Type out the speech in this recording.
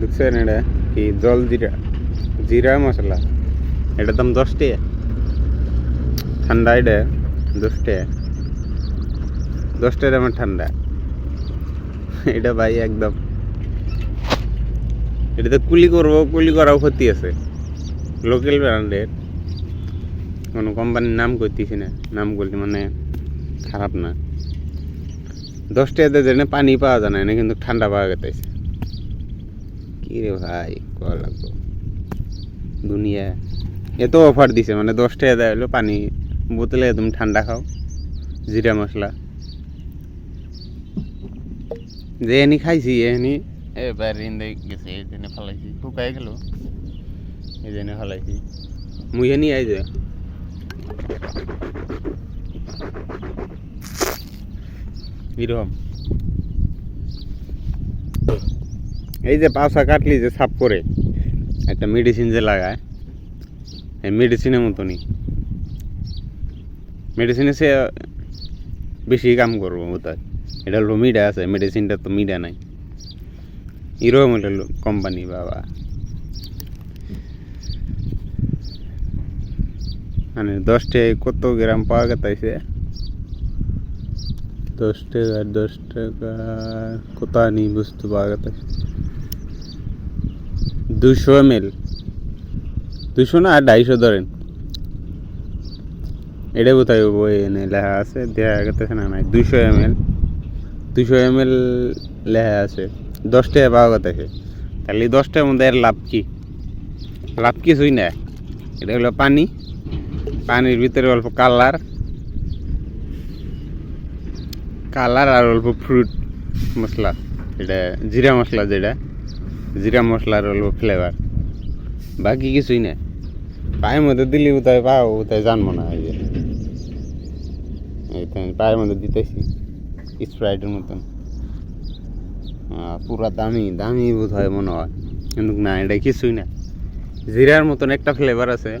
দেখছেন এটা কি জল জিরা জিরা মশলা? এটার দাম দশ টাকা। ঠান্ডা এটা দশ টাকা। দশ টাকা দামের ঠান্ডা। এটা ভাই একদম। এটাতে কুলি করব, কুলি করাও ক্ষতি আছে। লোকাল ব্র্যান্ডের কোনো কোম্পানির নাম করতেছি না। নাম করলে মানে খারাপ না। দশ টাকাতে যেন পানি পাওয়া যায় না কিন্তু ঠান্ডা পাওয়া গেছে কি রে ভাই কল লাগবো? দুনিয়া। এত অফার দিছে মানে দশ টাকা দেয় হলো পানি বোতলে, তুমি ঠান্ডা খাও, জিরা মশলা। যে এনি খাইছি এনি এবার ইন্দে গেছে এই জন্য ফেলাইছি শুকাই গেল এই জন্য ফেলাইছি। মুই এনি আই যে এরকম এই যে পাশা কাটলি যে সাফ করে, একটা মেডিসিন যে লাগায়, এই মেডিসিনের মতনই। মেডিসিনে সে বেশি কাম করব বোধহয়। এটা হলো মিডা আছে মেডিসিনটা তো মিডা নাই। এরকম হলো কোম্পানি বাবা। মানে দশটায় কত গ্রাম পাওয়া গেছে? দশ টাকা দশ টাকা কত আনি বুঝতে গেছে দুশো এম এল দুশো না আড়াইশো ধরেন। এটা কোথায় বই এনে লেখা আছে দেখা গেছে না নাই। দুশো এম এল দুশো এম এল লেখা আছে। দশ টাকা পাওয়া গেছে তাহলে এই দশটার মধ্যে এর লাভ কি? লাভ কিছুই না এটা হলো পানি। পানির ভিতরে অল্প কালার। কালার আর অল্প ফ্রুট মশলা এটা জিরা মশলা যেটা, জিরা মশলার অল্প ফ্লেভার বাকি কিছুই না পায়ের মধ্যে দিলি কোথায় পাও, কোথায় জানব না এই যে। পায়ের মধ্যে দিতেছি স্প্রাইটের মতন। পুরা দামি দামি বোধ হয় মনে হয়। কিন্তু না, এটা কিছুই না জিরার মতন একটা ফ্লেভার আছে।